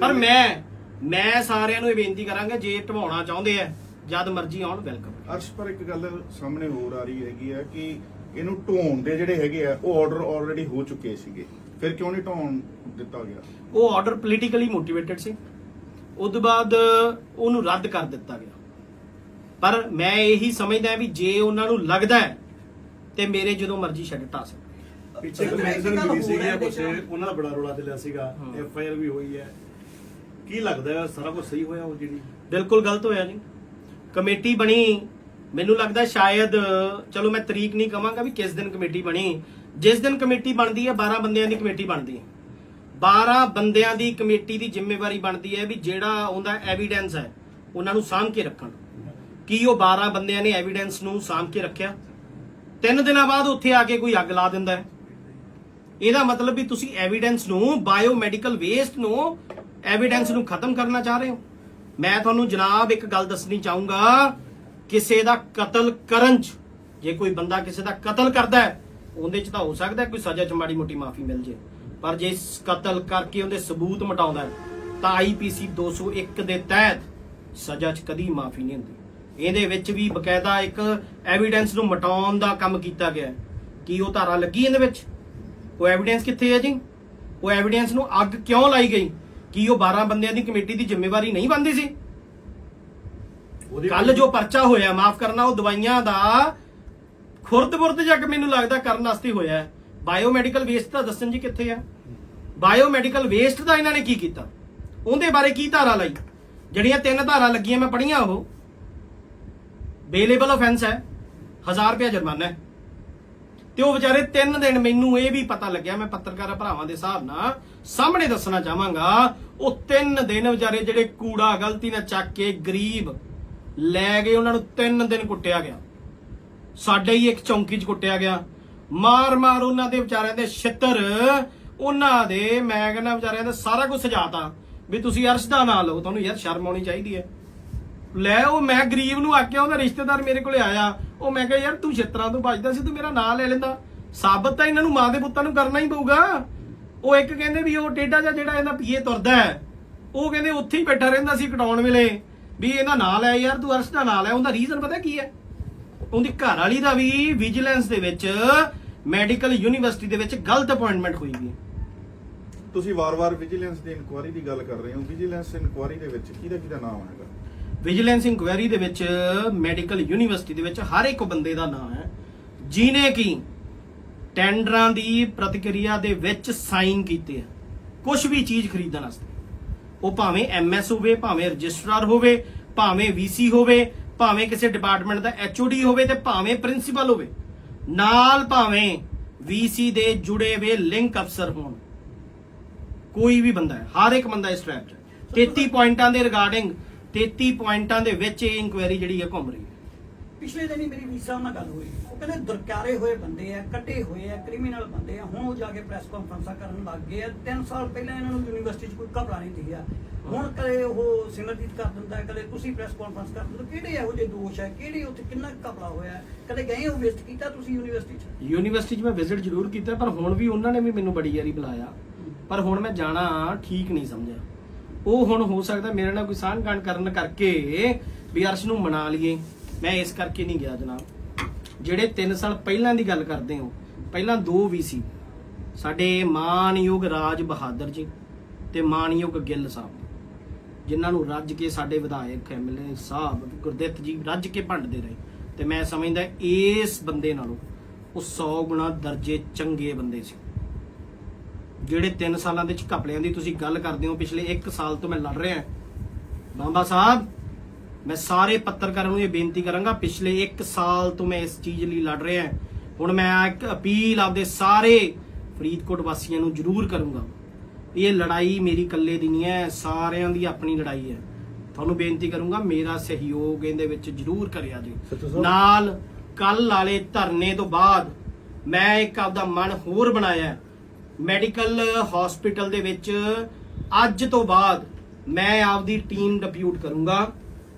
ਪਰ ਮੈਂ ਮੈਂ ਸਾਰਿਆਂ ਨੂੰ ਇਹ ਬੇਨਤੀ ਕਰਾਂਗਾ ਜੇ ਢਵਾਉਣਾ ਚਾਹੁੰਦੇ ਆ ਜਦ ਮਰਜ਼ੀ ਆਉਣ ਵੈਲਕਮ। ਅਰਸ਼ ਪਰ ਇੱਕ ਗੱਲ ਸਾਹਮਣੇ ਹੋਰ ਆ ਰਹੀ ਹੈਗੀ ਆ ਕਿ ਇਹਨੂੰ ਢੋਣ ਦੇ ਜਿਹੜੇ ਹੈਗੇ ਆ ਉਹ ਆਰਡਰ ਆਲਰੇਡੀ ਹੋ ਚੁੱਕੇ ਸੀਗੇ। ਫਿਰ ਕਿਉਂ ਨਹੀਂ ਢੋਣ ਦਿੱਤਾ ਗਿਆ? ਉਹ ਆਰਡਰ ਪੋਲੀਟੀਕਲੀ ਮੋਟੀਵੇਟਡ ਸੀ। ਉਸ ਤੋਂ ਬਾਅਦ ਉਹਨੂੰ ਰੱਦ ਕਰ ਦਿੱਤਾ ਗਿਆ। ਪਰ ਮੈਂ ਇਹੀ ਸਮਝਦਾ ਵੀ ਜੇ ਉਹਨਾਂ ਨੂੰ ਲੱਗਦਾ ਹੈ ਤੇ ਮੇਰੇ ਜਦੋਂ ਮਰਜ਼ੀ ਛੱਡ ਟਾ ਸਕਦੇ ਪਿੱਛੇ ਸਰ, ਕਮਿਸ਼ਨ ਮਿਲੀ ਸੀਗੀ ਕੁਛ। ਉਹਨਾਂ ਦਾ ਬੜਾ ਰੋਲਾ ਚੱਲਿਆ ਸੀਗਾ। ਐਫ ਆਈ ਆਰ ਵੀ ਹੋਈ ਹੈ। ਕੀ ਲੱਗਦਾ ਹੈ ਸਾਰਾ ਕੁਝ ਸਹੀ ਹੋਇਆ ਉਹ ਜਿਹੜੀ? ਬਿਲਕੁਲ ਗਲਤ ਹੋਇਆ ਜੀ। ਕਮੇਟੀ ਬਣੀ। ਮੈਨੂੰ ਲੱਗਦਾ ਸ਼ਾਇਦ ਚਲੋ ਮੈਂ ਤਰੀਕ ਨਹੀਂ ਕਵਾਂਗਾ ਵੀ ਕਿਸ ਦਿਨ ਕਮੇਟੀ ਬਣੀ। ਜਿਸ ਦਿਨ ਕਮੇਟੀ ਬਣਦੀ ਹੈ 12 ਬੰਦਿਆਂ ਦੀ ਕਮੇਟੀ ਬਣਦੀ ਹੈ। 12 ਬੰਦਿਆਂ ਦੀ ਕਮੇਟੀ ਦੀ ਜ਼ਿੰਮੇਵਾਰੀ ਬਣਦੀ ਹੈ ਵੀ ਜਿਹੜਾ ਉਹਦਾ ਐਵੀਡੈਂਸ ਹੈ, ਉਹਨਾਂ ਨੂੰ ਸਾਂਭ ਕੇ ਰੱਖਣ। ਕੀ ਉਹ 12 ਬੰਦਿਆਂ ਨੇ ਐਵੀਡੈਂਸ ਨੂੰ ਸਾਂਭ ਕੇ ਰੱਖਿਆ? ਤਿੰਨ ਦਿਨਾਂ ਬਾਅਦ ਉੱਥੇ ਆ ਕੇ ਕੋਈ ਅੱਗ ਲਾ ਦਿੰਦਾ ਹੈ। ਇਹਦਾ ਮਤਲਬ ਵੀ ਤੁਸੀਂ ਐਵੀਡੈਂਸ ਨੂੰ ਬਾਇਓਮੈਡੀਕਲ ਵੇਸਟ ਨੂੰ ਐਵੀਡੈਂਸ ਨੂੰ ਖਤਮ ਕਰਨਾ ਚਾਹ ਰਹੇ ਹੋ। ਮੈਂ ਤੁਹਾਨੂੰ ਜਨਾਬ ਇੱਕ ਗੱਲ ਦੱਸਣੀ ਚਾਹੂੰਗਾ, ਕਿਸੇ ਦਾ ਕਤਲ ਕਰਨ ਚ, ਜੇ ਕੋਈ ਬੰਦਾ ਕਿਸੇ ਦਾ ਕਤਲ ਕਰਦਾ ਹੈ ਉਹਦੇ ਚ ਤਾਂ ਹੋ ਸਕਦਾ ਕੋਈ ਸਜ਼ਾ ਚ ਮਾੜੀ ਮੋਟੀ ਮਾਫੀ ਮਿਲ ਜੇ। ਪਰ ਜੇ ਇਸ ਕਤਲ ਕਰਕੇ ਉਹਦੇ ਸਬੂਤ ਮਟਾਉਂਦਾ ਤਾਂ ਆਈਪੀਸੀ 201 ਦੇ ਤਹਿਤ ਸਜ਼ਾ ਚ ਕਦੀ ਮਾਫੀ ਨਹੀਂ ਹੁੰਦੀ। ਇਹਦੇ ਵਿੱਚ ਵੀ ਬਕਾਇਦਾ ਇੱਕ ਐਵੀਡੈਂਸ ਨੂੰ ਮਟਾਉਣ ਦਾ ਕੰਮ ਕੀਤਾ ਗਿਆ ਕੀ ਉਹ ਧਾਰਾ ਲੱਗੀ ਇਹਦੇ ਵਿੱਚ? ਉਹ ਐਵੀਡੈਂਸ ਕਿੱਥੇ ਹੈ ਜੀ? ਉਹ ਐਵੀਡੈਂਸ ਨੂੰ ਅੱਗ ਕਿਉਂ ਲਾਈ ਗਈ? ਕੀ ਉਹ 12 ਬੰਦਿਆਂ ਦੀ ਕਮੇਟੀ ਦੀ ਜ਼ਿੰਮੇਵਾਰੀ ਨਹੀਂ ਬਣਦੀ ਸੀ? ਕੱਲ ਜੋ ਪਰਚਾ ਹੋਇਆ ਮਾਫ ਕਰਨਾ ਉਹ ਦਵਾਈਆਂ ਦਾ ਖੁਰਦ-ਬੁਰਦ ਜੱਗ ਮੈਨੂੰ ਲੱਗਦਾ ਕਰਨ ਵਾਸਤੇ ਹੋਇਆ ਹੈ। ਬਾਇਓਮੈਡੀਕਲ ਵੇਸਟ ਦਾ ਦੱਸਣ ਜੀ ਕਿੱਥੇ ਆ? ਬਾਇਓਮੈਡੀਕਲ ਵੇਸਟ ਦਾ ਇਹਨਾਂ ਨੇ ਕੀ ਕੀਤਾ? ਉਹਦੇ ਬਾਰੇ ਕੀ ਧਾਰਾ ਲਾਈ? ਜਿਹੜੀਆਂ ਤਿੰਨ ਧਾਰਾ ਲੱਗੀਆਂ, ਮੈਂ ਪੜੀਆਂ ਉਹ। ਬੇਲੇਬਲ ਆਫੈਂਸ ਹੈ। 1000 ਰੁਪਏ ਜੁਰਮਾਨਾ ਹੈ। ਤੇ ਉਹ ਵਿਚਾਰੇ ਤਿੰਨ ਦਿਨ ਮੈਨੂੰ ਇਹ ਵੀ ਪਤਾ ਲੱਗਿਆ, ਮੈਂ ਪੱਤਰਕਾਰ ਭਰਾਵਾਂ ਦੇ ਹਿਸਾਬ ਨਾਲ ਸਾਹਮਣੇ ਦੱਸਣਾ ਚਾਹਾਂਗਾ, ਉਹ ਤਿੰਨ ਦਿਨ ਵਿਚਾਰੇ ਜਿਹੜੇ ਕੂੜਾ ਗਲਤੀ ਨਾਲ ਚੱਕ ਕੇ ਗਰੀਬ ਲੈ ਗਏ, ਉਹਨਾਂ ਨੂੰ ਤਿੰਨ ਦਿਨ ਕੁੱਟਿਆ ਗਿਆ। ਸਾਡੇ ਹੀ ਇੱਕ ਚੌਂਕੀ 'ਚ ਕੁੱਟਿਆ ਗਿਆ। ਮਾਰ ਮਾਰ ਉਹਨਾਂ ਦੇ ਵਿਚਾਰਿਆਂ ਦੇ ਛਿੱਤਰ, ਉਹਨਾਂ ਦੇ, ਮੈਂ ਕਹਿੰਦਾ ਵਿਚਾਰਿਆਂ ਦਾ ਸਾਰਾ ਕੁਝ ਸਜਾਤਾ। ਵੀ ਤੁਸੀਂ ਅਰਸ਼ ਦਾ ਨਾਂ ਲਓ, ਤੁਹਾਨੂੰ ਯਾਰ ਸ਼ਰਮ ਆਉਣੀ ਚਾਹੀਦੀ ਹੈ। ਲੈ ਉਹ ਮੈਂ ਗਰੀਬ ਨੂੰ ਆਖਿਆ, ਉਹਦਾ ਰਿਸ਼ਤੇਦਾਰ ਮੇਰੇ ਕੋਲੇ ਆਇਆ। ਉਹ ਮੈਂ ਕਿਹਾ, ਯਾਰ ਤੂੰ ਛਿੱਤਰਾਂ ਤੋਂ ਬਚਦਾ ਸੀ, ਤੂੰ ਮੇਰਾ ਨਾਂ ਲੈ ਲੈਂਦਾ। ਸਾਬਤ ਤਾਂ ਇਹਨਾਂ ਨੂੰ ਮਾਂ ਦੇ ਪੁੱਤਾਂ ਨੂੰ ਕਰਨਾ ਹੀ ਪਊਗਾ। ਉਹ ਇੱਕ ਕਹਿੰਦੇ ਵੀ ਉਹ ਟੇਡਾ ਜਿਹਾ ਜਿਹੜਾ ਇਹਦਾ ਪੀਏ ਤੁਰਦਾ ਹੈ, ਉਹ ਕਹਿੰਦੇ ਉੱਥੇ ਹੀ ਬੈਠਾ ਰਹਿੰਦਾ ਸੀ ਕਟਾਉਣ ਵੇਲੇ। ਵੀ ਇਹਦਾ ਨਾਂ ਲੈ, ਯਾਰ ਤੂੰ ਅਰਸ਼ ਦਾ ਨਾਂ ਲੈ, ਉਹਦਾ ਰੀਜ਼ਨ ਪਤਾ ਕੀ ਹੈ? ਉਹਦੀ ਘਰ ਵਾਲੀ ਦਾ ਵੀ ਵਿਜੀਲੈਂਸ ਦੇ ਵਿੱਚ ਮੈਡੀਕਲ ਯੂਨੀਵਰਸਿਟੀ ਦੇ ਵਿੱਚ ਗਲਤ ਅਪਾਇੰਟਮੈਂਟ ਹੋਈ ਵੀ ਤੁਸੀਂ ਵਾਰ-ਵਾਰ ਵਿਜੀਲੈਂਸ ਦੀ ਇਨਕੁਆਇਰੀ ਦੀ ਗੱਲ ਕਰ ਰਹੇ ਹੋ। ਵਿਜੀਲੈਂਸ ਇਨਕੁਆਇਰੀ ਦੇ ਵਿੱਚ ਕਿਹਦਾ ਕਿਹਦਾ ਨਾਮ ਹੈਗਾ? ਵਿਜੀਲੈਂਸ ਇਨਕੁਆਇਰੀ ਦੇ ਵਿੱਚ ਮੈਡੀਕਲ ਯੂਨੀਵਰਸਿਟੀ ਦੇ ਵਿੱਚ ਹਰ ਇੱਕ ਬੰਦੇ ਦਾ ਨਾਮ ਹੈ। ਜਿਨੇ ਕੀ ਟੈਂਡਰਾਂ ਦੀ ਪ੍ਰਤੀਕਿਰਿਆ ਦੇ ਵਿੱਚ ਸਾਈਨ ਕੀਤੇ ਆ। ਕੁਝ ਵੀ ਚੀਜ਼ ਖਰੀਦਣ ਵਾਸਤੇ। ਉਹ ਭਾਵੇਂ ਐਮਐਸ ਹੋਵੇ ਭਾਵੇਂ ਰਜਿਸਟਰਾਰ ਹੋਵੇ ਭਾਵੇਂ ਵੀਸੀ ਹੋਵੇ ਭਾਵੇਂ ਕਿਸੇ ਡਿਪਾਰਟਮੈਂਟ ਦਾ ਐਚਓਡੀ ਹੋਵੇ ਤੇ ਭਾਵੇਂ ਪ੍ਰਿੰਸੀਪਲ ਹੋਵੇ, ਨਾਲ ਭਾਵੇਂ ਵੀਸੀ ਦੇ ਜੁੜੇ ਹੋਏ ਲਿੰਕ ਅਫਸਰ ਹੋਣ। ਕੋਈ ਵੀ ਬੰਦਾ ਹੈ, ਹਰ ਇੱਕ ਬੰਦਾ ਇਸ ਟਰੈਪ 'ਚ ਹੈ। 33 ਪੁਆਇੰਟਾਂ ਦੇ ਰਿਗਾਰਡਿੰਗ 33 ਪੁਆਇੰਟਾਂ ਦੇ ਵਿੱਚ ਇਹ ਇਨਕੁਆਇਰੀ ਜਿਹੜੀ ਹੈ ਘੁੰਮ ਰਹੀ ਹੈ। ਪਿਛਲੇ ਦਿਨੀ ਮੇਰੀ ਵੀਸਾ ਨਾਲ ਗੱਲ ਹੋਈ। ਕਹਿੰਦੇ ਦਰਕਾਰੇ ਹੋਏ ਬੰਦੇ ਆ ਕੱਟੇ ਹੋਏ ਆ ਕ੍ਰਿਮੀਨਲ ਬੰਦੇ ਆ। ਹੁਣ ਉਹ ਜਾ ਕੇ ਪ੍ਰੈਸ ਕਾਨਫਰੰਸਾਂ ਕਰਨ ਲੱਗ ਗਏ ਆ। 3 ਸਾਲ ਪਹਿਲਾਂ ਇਹਨਾਂ ਨੂੰ ਯੂਨੀਵਰਸਿਟੀ 'ਚ ਕੋਈ ਘਬਰਾ ਨਹੀਂ ਦਿਖਿਆ ਹੁਣ ਕਦੇ ਉਹ ਸਿਮਰਜੀਤ ਕਰ ਦਿੰਦਾ ਕਦੇ ਤੁਸੀਂ ਪ੍ਰੈਸ ਕਾਨਫਰੰਸ ਕਰ ਦਿੰਦੇ। ਕਿਹੜੇ ਇਹੋ ਜਿਹੇ ਦੋਸ਼ ਹੈ ਕਿਹੜੇ ਉੱਥੇ ਕਿੰਨਾ ਘਬਰਾ ਹੋਇਆ? ਕਦੇ ਗਏ ਹੋ ਵਿਜ਼ਿਟ ਕੀਤਾ ਤੁਸੀਂ ਯੂਨੀਵਰਸਿਟੀ 'ਚ? ਯੂਨੀਵਰਸਿਟੀ 'ਚ ਮੈਂ ਵਿਜ਼ਿਟ ਜ਼ਰੂਰ ਕੀਤਾ ਪਰ ਹੁਣ ਵੀ ਉਹਨਾਂ ਨੇ ਵੀ ਮੈਨੂੰ ਬੜੀ ਵਾਰੀ ਬੁਲਾਇਆ। ਪਰ ਹੁਣ ਮੈਂ ਜਾਣਾ ਠੀਕ ਨਹੀਂ ਸਮਝਿਆ। ਉਹ ਹੁਣ ਹੋ ਸਕਦਾ ਮੇਰੇ ਨਾਲ ਕੋਈ ਸਾਂਝਗਾਣ ਕਰਨ ਕਰਕੇ ਵੀ ਅਰਸ਼ ਨੂੰ ਮਨਾ ਲਈਏ। ਮੈਂ ਇਸ ਕਰਕੇ ਨਹੀਂ ਗਿਆ ਜਨਾਬ। ਜਿਹੜੇ 3 ਸਾਲ ਪਹਿਲਾਂ ਦੀ ਗੱਲ ਕਰਦੇ ਹੋ, ਪਹਿਲਾਂ ਦੋ ਵੀ ਸੀ। ਸਾਡੇ ਮਾਨਯੋਗ ਰਾਜ ਬਹਾਦਰ ਜੀ ਤੇ ਮਾਨਯੋਗ ਗਿੱਲ ਸਾਹਿਬ ਜਿਨ੍ਹਾਂ ਨੂੰ ਰੱਜ ਕੇ ਸਾਡੇ ਵਿਧਾਇਕ ਐਮਐਲਏ ਸਾਹਿਬ ਗੁਰਦਿੱਤ ਜੀ ਰੱਜ ਕੇ ਭੰਡਦੇ ਰਹੇ। ਤੇ ਮੈਂ ਸਮਝਦਾ ਇਸ ਬੰਦੇ ਨਾਲੋਂ ਉਹ 100 ਗੁਣਾ ਦਰਜੇ ਚੰਗੇ ਬੰਦੇ ਸੀ। ਜਿਹੜੇ 3 ਸਾਲਾਂ ਦੇ ਚ ਘਪਲਿਆਂ ਦੀ ਤੁਸੀਂ ਗੱਲ ਕਰਦੇ ਹੋ, ਪਿਛਲੇ 1 ਸਾਲ ਤੋਂ ਮੈਂ ਲੜ ਰਿਹਾ। ਬਾਬਾ ਸਾਹਿਬ ਮੈਂ ਸਾਰੇ ਪੱਤਰਕਾਰਾਂ ਨੂੰ ਇਹ ਬੇਨਤੀ ਕਰਾਂਗਾ ਪਿਛਲੇ 1 ਸਾਲ ਤੋਂ ਮੈਂ ਇਸ ਚੀਜ਼ ਲਈ ਲੜ ਰਿਹਾ ਹੁਣ ਮੈਂ ਇੱਕ ਅਪੀਲ ਆਪਦੇ ਸਾਰੇ ਫਰੀਦਕੋਟ ਵਾਸੀਆਂ ਨੂੰ ਜ਼ਰੂਰ ਕਰੂੰਗਾ ਇਹ ਲੜਾਈ ਮੇਰੀ ਇਕੱਲੇ ਦੀ ਨਹੀਂ ਹੈ ਸਾਰਿਆਂ ਦੀ ਆਪਣੀ ਲੜਾਈ ਹੈ ਤੁਹਾਨੂੰ ਬੇਨਤੀ ਕਰੂੰਗਾ ਮੇਰਾ ਸਹਿਯੋਗ ਇਹਦੇ ਵਿੱਚ ਜ਼ਰੂਰ ਕਰਿਆ ਜੀ। ਨਾਲ ਕੱਲ ਵਾਲੇ ਧਰਨੇ ਤੋਂ ਬਾਅਦ ਮੈਂ ਇੱਕ ਆਪਦਾ ਮਨ ਹੋਰ ਬਣਾਇਆ। ਮੈਡੀਕਲ ਹਸਪੀਟਲ ਦੇ ਵਿੱਚ ਅੱਜ ਤੋਂ ਬਾਅਦ ਮੈਂ ਆਪਦੀ ਟੀਮ ਡਿਪਿਊਟ ਕਰੂੰਗਾ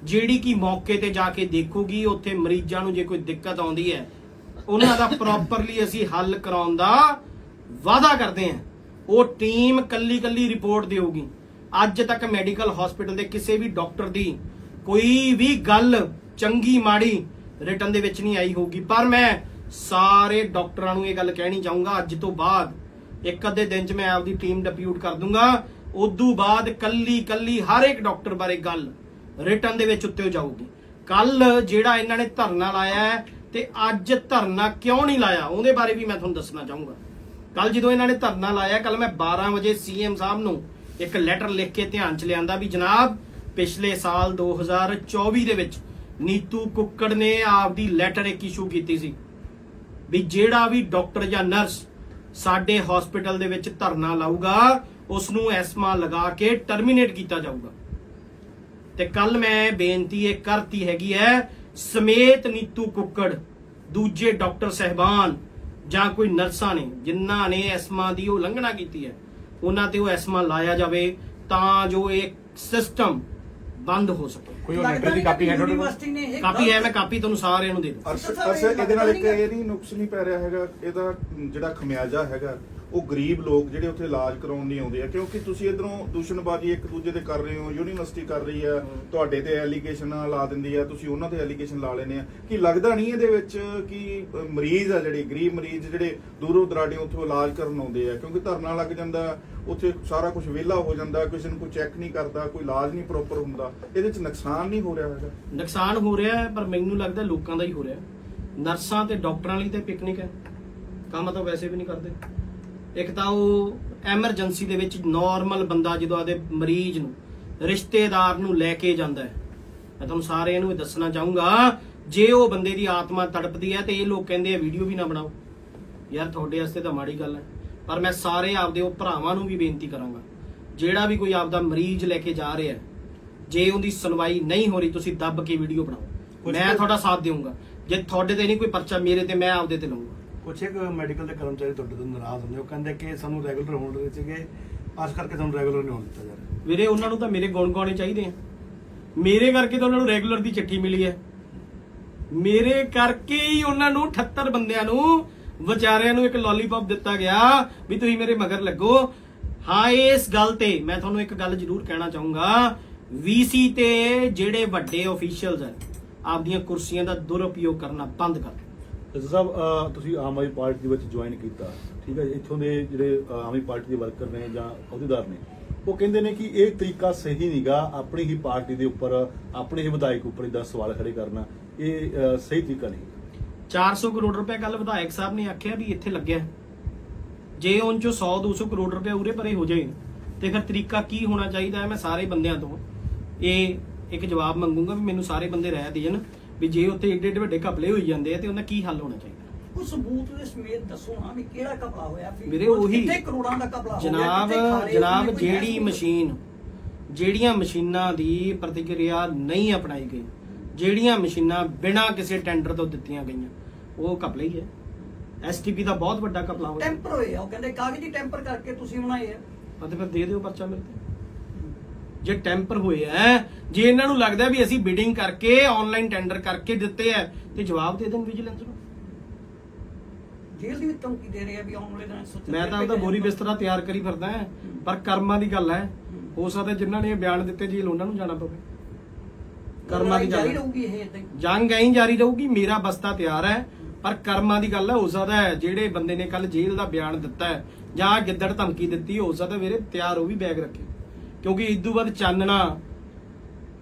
ਜਿਹੜੀ ਕਿ ਮੌਕੇ ਤੇ ਜਾ ਕੇ ਦੇਖੂਗੀ, ਉੱਥੇ ਮਰੀਜ਼ਾਂ ਨੂੰ ਜੇ ਕੋਈ ਦਿੱਕਤ ਆਉਂਦੀ ਹੈ, ਉਹਨਾਂ ਦਾ ਪ੍ਰੋਪਰਲੀ ਅਸੀਂ ਹੱਲ ਕਰਾਉਣ ਦਾ ਵਾਅਦਾ ਕਰਦੇ ਹਾਂ। ਉਹ ਟੀਮ ਕੱਲੀ ਕੱਲੀ ਰਿਪੋਰਟ ਦੇਊਗੀ। ਅੱਜ ਤੱਕ ਮੈਡੀਕਲ ਹਸਪੀਟਲ ਦੇ ਕਿਸੇ ਵੀ ਡਾਕਟਰ ਦੀ ਕੋਈ ਵੀ ਗੱਲ ਚੰਗੀ ਮਾੜੀ ਰਿਟਰਨ ਦੇ ਵਿੱਚ ਨਹੀਂ ਆਈ ਹੋਊਗੀ। ਪਰ ਮੈਂ ਸਾਰੇ ਡਾਕਟਰਾਂ ਨੂੰ ਇਹ ਗੱਲ ਕਹਿਣੀ ਚਾਹੂੰਗਾ, ਅੱਜ ਤੋਂ ਬਾਅਦ ਇੱਕ ਅੱਧੇ ਦਿਨ 'ਚ ਮੈਂ ਆਪਦੀ ਟੀਮ ਡਿਪਿਊਟ ਕਰ ਦੂੰਗਾ। ਉਦੋਂ ਬਾਅਦ ਕੱਲੀ ਕੱਲੀ ਹਰ ਇੱਕ ਡਾਕਟਰ ਬਾਰੇ ਗੱਲ ਰਿਟਰਨ ਦੇ ਵਿੱਚ ਉੱਤੇ ਜਾਊਗੀ। ਕੱਲ ਜਿਹੜਾ ਇਹਨਾਂ ਨੇ ਧਰਨਾ ਲਾਇਆ ਹੈ ਤੇ ਅੱਜ ਧਰਨਾ ਕਿਉਂ ਨਹੀਂ ਲਾਇਆ, ਉਹਦੇ ਬਾਰੇ ਵੀ ਮੈਂ ਤੁਹਾਨੂੰ ਦੱਸਣਾ ਚਾਹੂੰਗਾ। ਕੱਲ ਜਦੋਂ ਇਹਨਾਂ ਨੇ ਧਰਨਾ ਲਾਇਆ ਕੱਲ ਮੈਂ 12 ਵਜੇ ਸੀਐਮ ਸਾਹਿਬ ਨੂੰ ਇੱਕ ਲੈਟਰ ਲਿਖ ਕੇ ਧਿਆਨ ਚ ਲਿਆਂਦਾ ਵੀ ਜਨਾਬ, ਪਿਛਲੇ ਸਾਲ 2024 ਦੇ ਵਿੱਚ ਨੀਤੂ ਕੁੱਕੜ ਨੇ ਆਪਦੀ ਲੈਟਰ ਇੱਕ ਇਸ਼ੂ ਕੀਤੀ ਸੀ ਵੀ ਜਿਹੜਾ ਵੀ ਡਾਕਟਰ ਜਾਂ ਨਰਸ ਸਾਡੇ ਹਸਪੀਟਲ ਦੇ ਵਿੱਚ ਧਰਨਾ ਲਾਊਗਾ ਉਸ ਨੂੰ ਐਸਮਾ ਲਗਾ ਕੇ ਟਰਮੀਨੇਟ ਕੀਤਾ ਜਾਊਗਾ। ਤੇ ਕੱਲ ਮੈਂ ਬੇਨਤੀ ਇਹ ਕਰਤੀ ਹੈਗੀ ਹੈ ਸਮੇਤ ਨੀਤੂ ਕੁੱਕੜ ਦੂਜੇ ਡਾਕਟਰ ਸਹਿਬਾਨ ਜਾਂ ਕੋਈ ਨਰਸਾਂ ਨੇ ਜਿਨ੍ਹਾਂ ਨੇ ਐਸਮਾ ਦੀ ਉਲੰਘਣਾ ਕੀਤੀ ਹੈ ਉਹਨਾਂ ਤੇ ਉਹ ਐਸਮਾ ਲਾਇਆ ਜਾਵੇ ਤਾਂ ਜੋ ਇਹ ਸਿਸਟਮ ਬੰਦ ਹੋ ਸਕੇ। ਕੋਈ ਲੈਟਰ ਦੀ ਕਾਪੀ ਹੈ ਤੁਹਾਡੇ ਕੋਲ? ਯੂਨੀਵਰਸਿਟੀ ਨੇ ਇਹ ਕਾਪੀ ਹੈ ਮੈਂ ਕਾਪੀ ਤੁਹਾਨੂੰ ਸਾਰਿਆਂ ਨੂੰ ਦੇ ਦੂੰ ਅਰਸ਼ ਇਹਦੇ ਨਾਲ ਇੱਕ ਇਹ ਨਹੀਂ ਨੁਕਸ ਨਹੀਂ ਪੈ ਰਿਹਾ ਹੈਗਾ ਇਹਦਾ ਜਿਹੜਾ ਖਮਿਆਜਾ ਹੈਗਾ ਉਹ ਗਰੀਬ ਲੋਕ ਜਿਹੜੇ ਉੱਥੇ ਇਲਾਜ ਕਰਾਉਣ ਨਹੀਂ ਆਉਂਦੇ ਆ, ਕਿਉਂਕਿ ਤੁਸੀਂ ਇਧਰੋਂ ਦੂਸ਼ਣਬਾਜ਼ੀ ਇੱਕ ਦੂਜੇ ਤੇ ਕਰ ਰਹੇ ਹੋ, ਯੂਨੀਵਰਸਿਟੀ ਕਰ ਰਹੀ ਆ, ਤੁਹਾਡੇ ਤੇ ਐਲੀਗੇਸ਼ਨ ਲਾ ਦਿੰਦੀ ਆ, ਤੁਸੀਂ ਉਹਨਾਂ ਤੇ ਐਲੀਗੇਸ਼ਨ ਲਾ ਲੈਨੇ ਆ। ਕੀ ਲੱਗਦਾ ਨਹੀਂ ਇਹਦੇ ਵਿੱਚ ਕਿ ਮਰੀਜ਼ ਆ ਜਿਹੜੇ, ਗਰੀਬ ਮਰੀਜ਼ ਜਿਹੜੇ ਦੂਰੋਂ ਦਰਾਡੇ ਉੱਥੋਂ ਇਲਾਜ ਕਰਨ ਆਉਂਦੇ ਆ, ਕਿਉਂਕਿ ਧਰਨਾ ਲੱਗ ਜਾਂਦਾ, ਉੱਥੇ ਸਾਰਾ ਕੁਝ ਵਿਹਲਾ ਹੋ ਜਾਂਦਾ, ਕਿਸੇ ਨੂੰ ਕੋਈ ਚੈੱਕ ਨਹੀਂ ਕਰਦਾ, ਕੋਈ ਇਲਾਜ ਨਹੀਂ ਪ੍ਰੋਪਰ ਹੁੰਦਾ, ਇਹਦੇ ਵਿੱਚ ਨੁਕਸਾਨ ਨਹੀਂ ਹੋ ਰਿਹਾ ਹੈਗਾ? ਨੁਕਸਾਨ ਹੋ ਰਿਹਾ ਹੈ, ਪਰ ਮੈਨੂੰ ਲੱਗਦਾ ਲੋਕਾਂ ਦਾ ਹੀ ਹੋ ਰਿਹਾ ਨਰਸਾਂ ਤੇ ਡਾਕਟਰਾਂ ਲਈ ਤੇ ਪਿਕਨਿਕ ਹੈ। ਕੰਮ ਤਾਂ ਵੈਸੇ ਵੀ ਨਹੀਂ ਕਰਦੇ। ਇੱਕ ਤਾਂ ਉਹ ਐਮਰਜੈਂਸੀ ਦੇ ਵਿੱਚ ਨਾਰਮਲ ਬੰਦਾ ਜਦੋਂ ਆਦੇ ਮਰੀਜ਼ ਨੂੰ ਰਿਸ਼ਤੇਦਾਰ ਨੂੰ ਲੈ ਕੇ ਜਾਂਦਾ ਹੈ। ਮੈਂ ਤੁਹਾਨੂੰ ਸਾਰਿਆਂ ਨੂੰ ਇਹ ਦੱਸਣਾ ਚਾਹੂੰਗਾ ਜੇ ਉਹ ਬੰਦੇ ਦੀ ਆਤਮਾ ਤੜਪਦੀ ਹੈ ਤੇ ਇਹ ਲੋਕ ਕਹਿੰਦੇ ਆ ਵੀਡੀਓ ਵੀ ਨਾ ਬਣਾਓ। ਯਾਰ ਤੁਹਾਡੇ ਵਾਸਤੇ ਤਾਂ ਮਾੜੀ ਗੱਲ ਹੈ ਪਰ ਮੈਂ ਸਾਰੇ ਆਪਦੇ ਉਹ ਭਰਾਵਾਂ ਨੂੰ ਵੀ ਬੇਨਤੀ ਕਰਾਂਗਾ ਜਿਹੜਾ ਵੀ ਕੋਈ ਆਪਦਾ ਮਰੀਜ਼ ਲੈ ਕੇ ਜਾ ਰਿਹਾ ਹੈ ਜੇ ਉਹਦੀ ਸੁਣਵਾਈ ਨਹੀਂ ਹੋ ਰਹੀ ਤੁਸੀਂ ਦੱਬ ਕੇ ਵੀਡੀਓ ਬਣਾਓ। ਮੈਂ ਤੁਹਾਡਾ ਸਾਥ ਦੇਵਾਂਗਾ ਜੇ ਤੁਹਾਡੇ ਤੇ ਨਹੀਂ ਕੋਈ ਪਰਚਾ ਮੇਰੇ ਤੇ ਮੈਂ ਆਪਦੇ ਤੇ ਲਵਾਂਗਾ ਕੁਛ ਇੱਕ ਮੈਡੀਕਲ ਦੇ ਕਰਮਚਾਰੀ ਤੁਹਾਡੇ ਤੋਂ ਨਾਰਾਜ਼ ਹੁੰਦੇ ਉਹ ਕਹਿੰਦੇ ਕਿ ਸਾਨੂੰ ਰੈਗੂਲਰ ਹੋਣ ਦੇ ਸੀਗੇ ਆਸ ਕਰਕੇ ਸਾਨੂੰ ਰੈਗੂਲਰ ਨਹੀਂ ਹੋਣ ਦਿੱਤਾ ਜਾ ਰਿਹਾ। ਵੀਰੇ, ਉਹਨਾਂ ਨੂੰ ਤਾਂ ਮੇਰੇ ਗੁਣ ਗਾਉਣੇ ਚਾਹੀਦੇ ਆ। ਮੇਰੇ ਕਰਕੇ ਤਾਂ ਉਹਨਾਂ ਨੂੰ ਰੈਗੂਲਰ ਦੀ ਚਿੱਠੀ ਮਿਲੀ ਹੈ। ਮੇਰੇ ਕਰਕੇ ਹੀ ਉਹਨਾਂ ਨੂੰ 78 ਬੰਦਿਆਂ ਨੂੰ, ਵਿਚਾਰਿਆਂ ਨੂੰ ਇੱਕ ਲੋਲੀਪੌਪ ਦਿੱਤਾ ਗਿਆ ਵੀ ਤੁਸੀਂ ਮੇਰੇ ਮਗਰ ਲੱਗੋ। ਹਾਂ, ਇਸ ਗੱਲ ਤੇ ਮੈਂ ਤੁਹਾਨੂੰ ਇੱਕ ਗੱਲ ਜ਼ਰੂਰ ਕਹਿਣਾ ਚਾਹੂੰਗਾ। ਵੀਸੀ ਤੇ ਜਿਹੜੇ ਵੱਡੇ ਅਫੀਸ਼ੀਅਲਸ ਹੈ ਆਪਦੀਆਂ ਕੁਰਸੀਆਂ ਦਾ ਦੁਰਉਪਯੋਗ ਕਰਨਾ ਬੰਦ ਕਰ ਦਿਓ। ਜੱਜ ਸਾਹਿਬ ਤੁਸੀਂ ਆਮ ਆਦਮੀ ਪਾਰਟੀ ਦੇ ਵਿੱਚ ਜੁਆਇਨ ਕੀਤਾ, ਠੀਕ ਹੈ ਇੱਥੋਂ ਦੇ ਜਿਹੜੇ ਆਮ ਆਦਮੀ ਪਾਰਟੀ ਦੇ ਵਰਕਰ ਨੇ ਜਾਂ ਅਹੁਦੇਦਾਰ ਨੇ, ਉਹ ਕਹਿੰਦੇ ਨੇ ਕਿ ਇਹ ਤਰੀਕਾ ਸਹੀ ਨਹੀਂਗਾ ਆਪਣੀ ਹੀ ਪਾਰਟੀ ਦੇ ਉੱਪਰ, ਆਪਣੇ ਹੀ ਵਿਧਾਇਕ ਉੱਪਰ ਇਦਾਂ ਸਵਾਲ ਖੜੇ ਕਰਨਾ, ਇਹ ਸਹੀ ਤਰੀਕਾ ਨਹੀਂ 400 ਕਰੋੜ ਰੁਪਏ ਕੱਲ ਵਿਧਾਇਕ ਸਾਹਿਬ ਨੇ ਆਖਿਆ ਵੀ ਇੱਥੇ ਲੱਗਿਆ ਹੈ। ਜੇ ਉਹਨਾਂ ਚੋਂ 100 200 ਕਰੋੜ ਰੁਪਏ ਉਰੇ ਪਰੇ ਹੋ ਜਾਏ, ਤੇ ਫਿਰ ਤਰੀਕਾ ਕੀ ਹੋਣਾ ਚਾਹੀਦਾ ਹੈ ਮੈਂ ਸਾਰੇ ਬੰਦਿਆਂ ਤੋਂ ਇਹ ਇੱਕ ਜਵਾਬ ਮੰਗੂੰਗਾ ਵੀ ਮੈਨੂੰ ਸਾਰੇ ਬੰਦੇ ਰਹਿ ਦੇਣ ਵੀ ਜੇ ਉੱਥੇ ਏਡੇ ਏਡੇ ਵੱਡੇ ਘਪਲੇ ਹੋਈ ਜਾਂਦੇ ਆ ਤੇ ਉਹਨਾਂ ਕੀ ਹੱਲ ਹੋਣਾ ਚਾਹੀਦਾ? ਕੋਈ ਸਬੂਤ ਦੇ ਸਮੇਤ ਦੱਸੋ ਨਾ ਵੀ ਕਿਹੜਾ ਕਪੜਾ ਹੋਇਆ ਵੀ ਵੀਰੇ ਉਹੀ ਕਿੰਨੇ ਕਰੋੜਾਂ ਦਾ ਕਪੜਾ ਜਨਾਬ ਜਨਾਬ ਜਿਹੜੀ ਮਸ਼ੀਨ ਜਿਹੜੀਆਂ ਮਸ਼ੀਨਾਂ ਦੀ ਪ੍ਰਤੀਕਿਰਿਆ ਨਹੀਂ ਅਪਣਾਈ ਗਈ ਜਿਹੜੀਆਂ ਮਸ਼ੀਨਾਂ ਬਿਨਾਂ ਕਿਸੇ ਟੈਂਡਰ ਤੋਂ ਦਿੱਤੀਆਂ ਗਈਆਂ ਉਹ ਘਪਲਾ ਹੀ ਹੈ। ਐਸਟੀਪੀ ਦਾ ਬਹੁਤ ਵੱਡਾ ਘਪਲਾ ਹੋਇਆ। ਟੈਂਪਰ ਹੋਏ ਆ ਉਹ ਕਹਿੰਦੇ ਕਾਗਜ਼ੀ ਟੈਂਪਰ ਕਰਕੇ ਤੁਸੀਂ ਬਣਾਏ ਆ। ਅਤੇ ਫਿਰ ਦੇ ਦਿਓ ਪਰਚਾ ਮੇਰੇ ਤੇ। ਜੇ ਟੈਂਪਰ ਹੋਏ ਐ ਜੇ ਇਹਨਾਂ ਨੂੰ ਲੱਗਦਾ ਵੀ ਅਸੀਂ ਬਿਡਿੰਗ ਕਰਕੇ ਆਨਲਾਈਨ ਟੈਂਡਰ ਕਰਕੇ ਦਿੱਤੇ ਐ ਤੇ ਜਵਾਬ ਦੇ ਦੇਣ ਵਿਜੀਲੈਂਸ ਨੂੰ। ਜੇਲ੍ਹ ਦੀ ਵੀ ਧਮਕੀ ਦੇ ਰਹੇ ਆ ਵੀ ਆਉਣ ਵਾਲੇ ਦਿਨਾਂ 'ਚ ਸੱਚੇ ਮੈਂ ਤਾਂ ਉਹਦਾ ਬੋਰੀ ਬਿਸਤਰਾ ਤਿਆਰ ਕਰੀ ਫਿਰਦਾ ਹਾਂ ਪਰ ਕਰਮਾਂ ਦੀ ਗੱਲ ਹੈ। ਹੋ ਸਕਦਾ ਜਿਨ੍ਹਾਂ ਨੇ ਇਹ ਬਿਆਨ ਦਿੱਤੇ ਜੇਲ੍ਹ ਉਹਨਾਂ ਨੂੰ ਜਾਣਾ ਪਵੇ। ਕਰਮਾਂ ਦੀ ਜਾਰੀ। ਰਹੂਗੀ ਇਹ ਹੀ। ਜੰਗ ਐਂ ਜਾਰੀ ਰਹੂਗੀ ਮੇਰਾ ਬਸਤਾ ਤਿਆਰ ਹੈ ਪਰ ਕਰਮਾਂ ਦੀ ਗੱਲ ਹੈ ਹੋ ਸਕਦਾ ਹੈ ਜਿਹੜੇ ਬੰਦੇ ਨੇ ਕੱਲ ਜੇਲ੍ਹ ਦਾ ਬਿਆਨ ਦਿੱਤਾ ਹੈ ਜਾਂ ਗਿੱਦੜ ਧਮਕੀ ਦਿੱਤੀ ਹੋ ਸਕਦਾ ਵੀਰੇ ਤਿਆਰ ਉਹ ਵੀ ਬੈਗ ਰੱਖੇ। ਕਿਉਂਕਿ ਇਦੋਂ ਬਾਅਦ ਚਾਨਣਾ,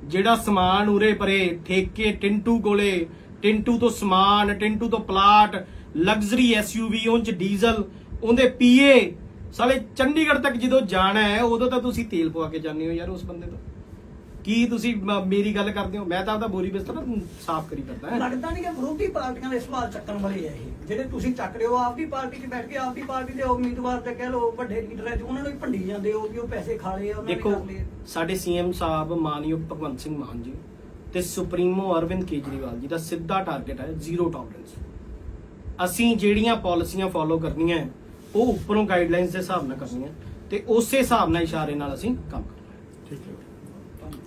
ਜਿਹੜਾ ਸਮਾਨ ਉਰੇ ਪਰੇ, ਠੇਕੇ, ਟਿੰਟੂ ਕੋਲੇ, ਟਿੰਟੂ ਤੋਂ ਸਮਾਨ, ਟਿੰਟੂ ਤੋਂ ਪਲਾਟ, ਲਗਜ਼ਰੀ ਐਸਯੂਵੀ ਉਹ ਚ ਡੀਜ਼ਲ, ਉਹਦੇ ਪੀਏ, ਸਾਲੇ ਚੰਡੀਗੜ੍ਹ ਤੱਕ ਜਦੋਂ ਜਾਣਾ ਹੈ, ਉਦੋਂ ਤਾਂ ਤੁਸੀਂ ਤੇਲ ਪਵਾ ਕੇ ਜਾਂਦੇ ਹੋ ਯਾਰ ਉਸ ਬੰਦੇ ਤੋਂ। ਕੀ ਤੁਸੀਂ ਮ- ਮੇਰੀ ਗੱਲ ਕਰਦੇ ਹੋ? ਮੈਂ ਤਾਂ ਆਪਦਾ ਬੋਰੀ ਬਿਸਤਰਾ ਸਾਫ਼ ਕਰੀ ਫਿਰਦਾ ਹਾਂ। ਲੱਗਦਾ ਨਹੀਂ ਕਿ ਵਿਰੋਧੀ ਪਾਰਟੀਆਂ ਦੇ ਸਵਾਲ ਚੱਕਣ ਵਾਲੇ ਆ ਇਹ। ਜਿਹੜੇ ਤੁਸੀਂ ਚੱਕ ਰਹੇ ਹੋ ਆਪਦੀ ਪਾਰਟੀ 'ਚ ਬੈਠ ਕੇ ਆਪਦੀ ਪਾਰਟੀ ਦੇ ਉਮੀਦਵਾਰ ਤੇ ਕਹਿ ਲਓ ਵੱਡੇ ਲੀਡਰ ਹੈ ਉਹਨਾਂ ਨੂੰ ਹੀ ਭੰਡੀ ਜਾਂਦੇ ਹੋ ਵੀ ਉਹ ਪੈਸੇ ਖਾ ਲਏ ਆ ਉਹਨਾਂ ਨੇ ਦੇਖੋ ਕਰ ਲਏ ਸਾਡੇ ਸੀਐਮ ਸਾਹਿਬ ਮਾਨਯੋਗ ਭਗਵੰਤ ਸਿੰਘ ਮਾਨ ਜੀ ਤੇ ਸੁਪਰੀਮੋ ਅਰਵਿੰਦ ਕੇਜਰੀਵਾਲ ਜੀ ਦਾ ਸਿੱਧਾ ਟਾਰਗੇਟ ਹੈ ਜ਼ੀਰੋ ਟੋਲਰੈਂਸ ਅਸੀਂ ਜਿਹੜੀਆਂ ਪਾਲਿਸੀਆਂ ਫੋਲੋ ਕਰਨੀਆਂ ਹੈ, ਉਹ ਉੱਪਰੋਂ ਗਾਈਡਲਾਈਨਸ ਦੇ ਹਿਸਾਬ ਨਾਲ ਕਰਨੀਆਂ ਤੇ ਉਸੇ ਹਿਸਾਬ ਨਾਲ ਇਸ਼ਾਰੇ ਨਾਲ ਅਸੀਂ ਕੰਮ ਹੈ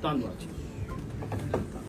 ਧੰਨਵਾਦ ਜੀ।